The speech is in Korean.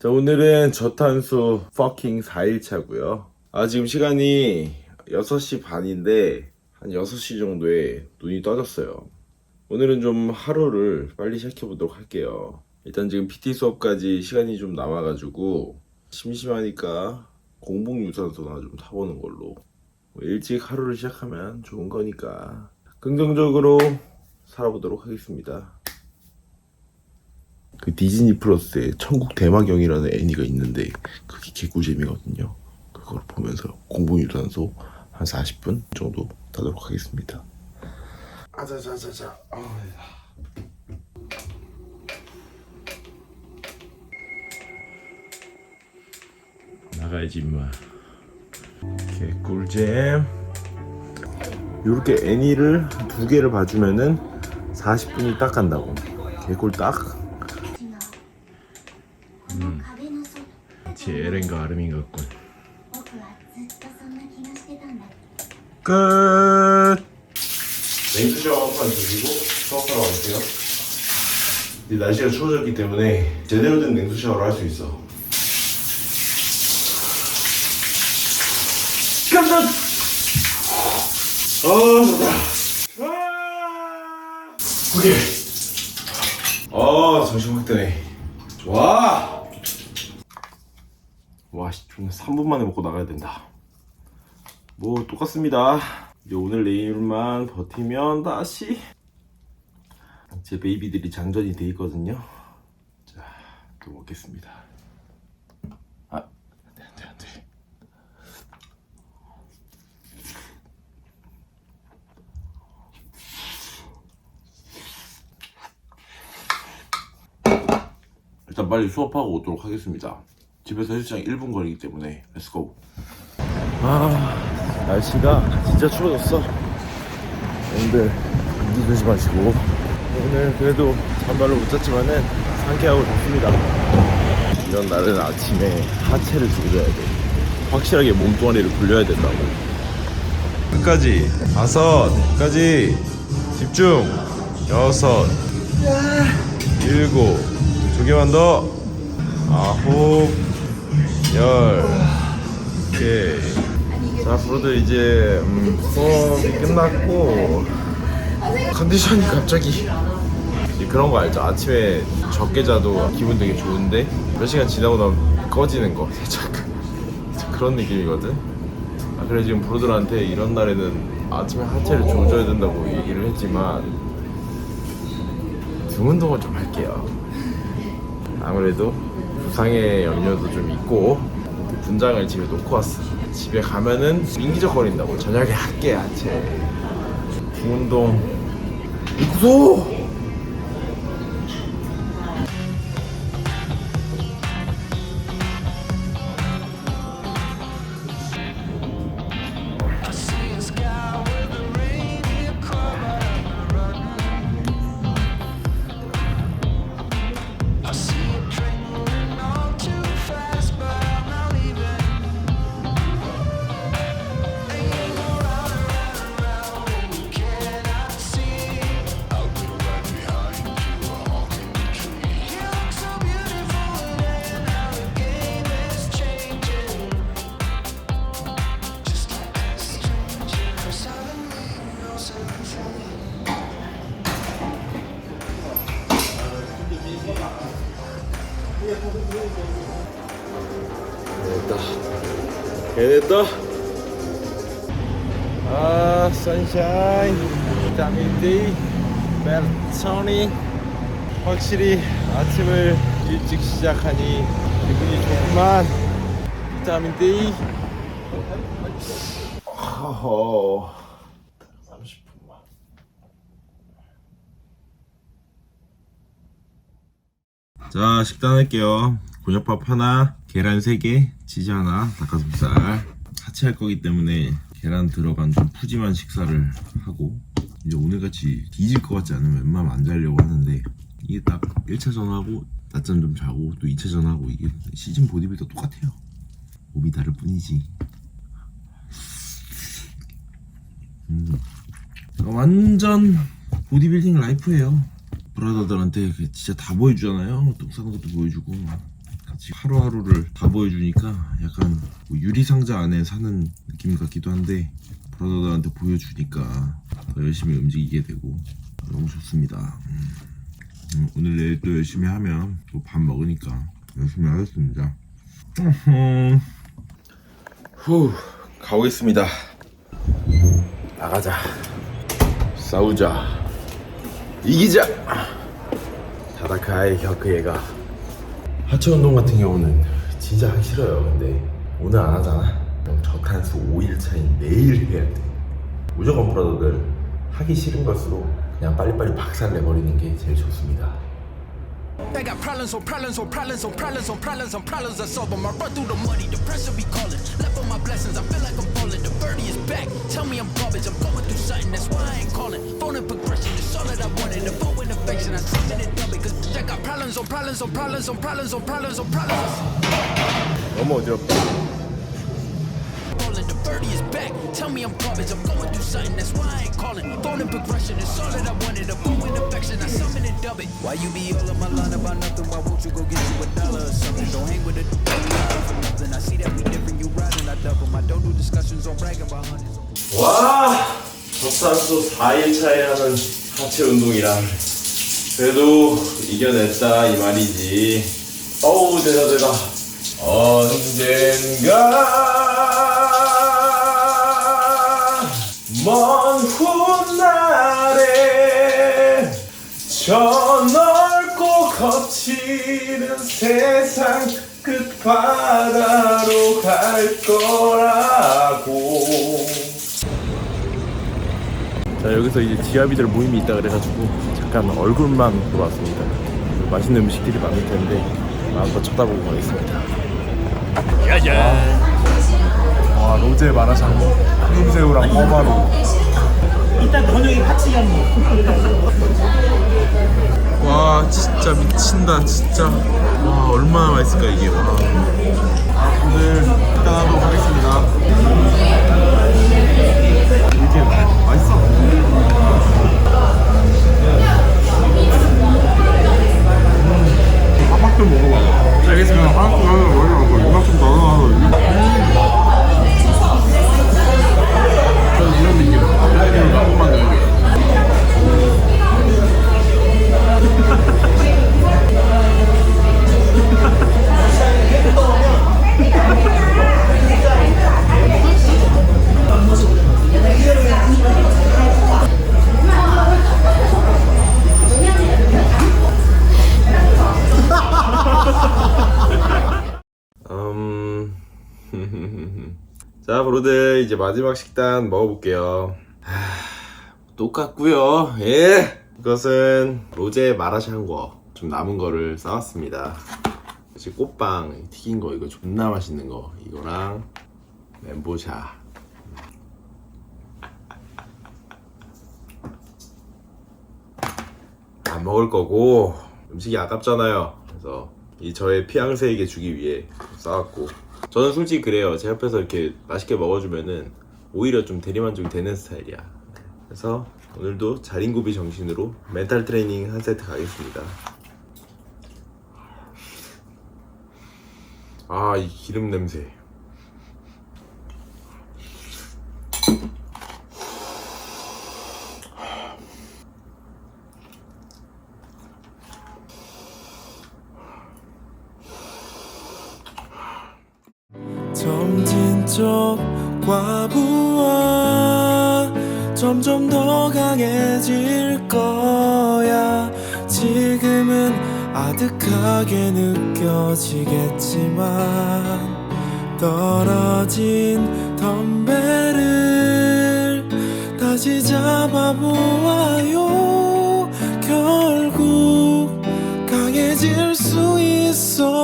자, 오늘은 저탄수 fucking 4일차고요. 아, 지금 시간이 6시 반인데 한 6시 정도에 눈이 떠졌어요. 오늘은 좀 하루를 빨리 시작해 보도록 할게요. 일단 지금 PT 수업까지 시간이 좀 남아가지고 심심하니까 공복 유산소나 좀 타보는 걸로 뭐 일찍 하루를 시작하면 좋은 거니까 긍정적으로 살아보도록 하겠습니다. 그 디즈니 플러스에 천국 대마경이라는 애니가 있는데 그게 개꿀잼이거든요. 그걸 보면서 공복 유산소 한 40분 정도 타도록 하겠습니다. 아자자자자. 나가야지 임마. 개꿀잼. 이렇게 애니를 두 개를 봐주면은 40분이 딱 간다고. 개꿀 딱. 에렌과 아름이 같군. 끝. 냉수저 한번 드시고 수업하러 갈게요. 이제 날씨가 추워졌기 때문에 제대로 된 냉수 샤워를 할 수 있어. 깜짝! 어, 좋다. 아! 오케이. 아, 정신 확 드네. 와! 와, 씨, 존나 3분 만에 먹고 나가야 된다. 뭐 똑같습니다. 이제 오늘 내일만 버티면 다시 제 베이비들이 장전이 돼 있거든요. 자, 또 먹겠습니다. 아, 안돼 안돼 안돼. 일단 빨리 수업하고 오도록 하겠습니다. 집에서 헬스장 1분 거리기 때문에 렛츠고. 아 날씨가 진짜 추워졌어. 여러분들 감기 조심하시고. 오늘 그래도 잠발로 못 잤지만은 상쾌하고 좋습니다. 이런 날은 아침에 하체를 조져야 돼. 확실하게 몸뚱아리를 굴려야 된다고. 끝까지. 다섯. 끝까지. 집중. 여섯. 일곱. 두 개만 더. 아홉 열 오케이 자, 앞으로도 이제 음, 수업이 끝났고 컨디션이 갑자기 그런 거 알죠? 아침에 적게 자도 기분 되게 좋은데 몇 시간 지나고 나면 꺼지는 거 살짝 그런 느낌이거든. 아, 그래 지금 브로들한테 이런 날에는 아침에 하체를 조져야 된다고 얘기를 했지만 등 운동을 좀 할게요. 아무래도 부상의 염려도 좀 있고 분장을 집에 놓고 왔어. 집에 가면은 민기적거린다고 저녁에 할게 하체 중운동 해 해냈다 아 선샤인 비타민 D 멜토닌 확실히 아침을 일찍 시작하니 기분이 좋구만. 비타민 D. 허허. 30분만. 자 식단 할게요. 곤약밥 하나 계란 3개 치즈 하나 닭가슴살 같이 할 거기 때문에 계란 들어간 좀 푸짐한 식사를 하고 이제 오늘같이 뒤질 것 같지 않으면 웬만하면 안 자려고 하는데 이게 딱 1차전 하고 낮잠 좀 자고 또 2차전 하고 이게 시즌 보디빌더 똑같아요. 몸이 다를 뿐이지. 음. 완전 보디빌딩 라이프예요. 브라더들한테 그 진짜 다 보여주잖아요. 똥 싸는 것도 보여주고 하루하루를 다 보여주니까 약간 뭐 유리상자 안에 사는 느낌 같기도 한데 브라더들한테 보여주니까 더 열심히 움직이게 되고 너무 좋습니다. 음. 음, 오늘 내일 또 열심히 하면 또 밥 먹으니까 열심히 하겠습니다. 으흠. 후 가보겠습니다. 나가자. 싸우자. 이기자. 다다카의 격크예가 하체 운동 같은 경우는 진짜 하기 싫어요. 근데 오늘 안 하잖아. 그럼 저탄수 5일 차인 내일 해야 돼. 무조건 브라더들 하기 싫은 것으로 그냥 빨리빨리 박살 내버리는 게 제일 좋습니다. They got problems on problems on problems on problems on problems on problems I solve them. I run through the money, the pressure be calling. Left on my blessings, I feel like I'm falling. The birdie is back. Tell me I'm garbage, I'm going through something, that's why I ain't calling. Phone and progression is all that I wanted. The phone and affection, I in it double. Cause I got problems on problems on problems on problems on problems on problems. 너무 어지럽다. Falling, the birdie is back. Tell me I'm garbage, I'm going through something, that's why I ain't calling. Phone and progression is all that I wanted. The phone and affection, I summon and dub it. Why you be all on my line about nothing? Why won't you go get you a dollar or something? Don't hang with it for nothing. I see that we different, you riding, I double. I don't do discussions on bragging about hundreds. 와! 저탄수 4일차에 하는 하체 운동이라 그래도 이겨냈다 이 말이지. 어우 대다 대다. 언젠가 먼 훗날에 저 넓고 거칠은 세상 끝바다로 갈 거라 자 여기서 이제 지아비들 모임이 있다 그래가지고 잠깐 얼굴만 보러 왔습니다. 맛있는 음식들이 많을 텐데 마음껏 쳐다보고 가겠습니다. 와 로제 마라샹궈 크림새우랑 꼬마로 일단 번역이 같이 가는 거. 와 진짜 미친다 진짜. 와 얼마나 맛있을까 이게. 와. 오늘 일단 하도록 하겠습니다 이렇게 맛있어 자 브로들 이제 마지막 식단 먹어볼게요. 하... 똑같고요. 예. 이것은 로제 마라샹궈 좀 남은 거를 싸왔습니다. 이제 꽃빵 튀긴 거 이거 존나 맛있는 거. 이거랑 멘보샤. 안 먹을 거고 음식이 아깝잖아요. 그래서 이 저의 피앙세에게 주기 위해 싸왔고 저는 솔직히 그래요. 제 옆에서 이렇게 맛있게 먹어주면은 오히려 좀 대리만족이 되는 스타일이야. 그래서 오늘도 자린고비 정신으로 멘탈 트레이닝 한 세트 가겠습니다. 아, 이 기름 냄새. 점진 쪽 과부하 점점 더 강해질 거야. 지금은 아득하게 느껴지겠지만 떨어진 덤벨을 다시 잡아보아요. 결국 강해질 수 있어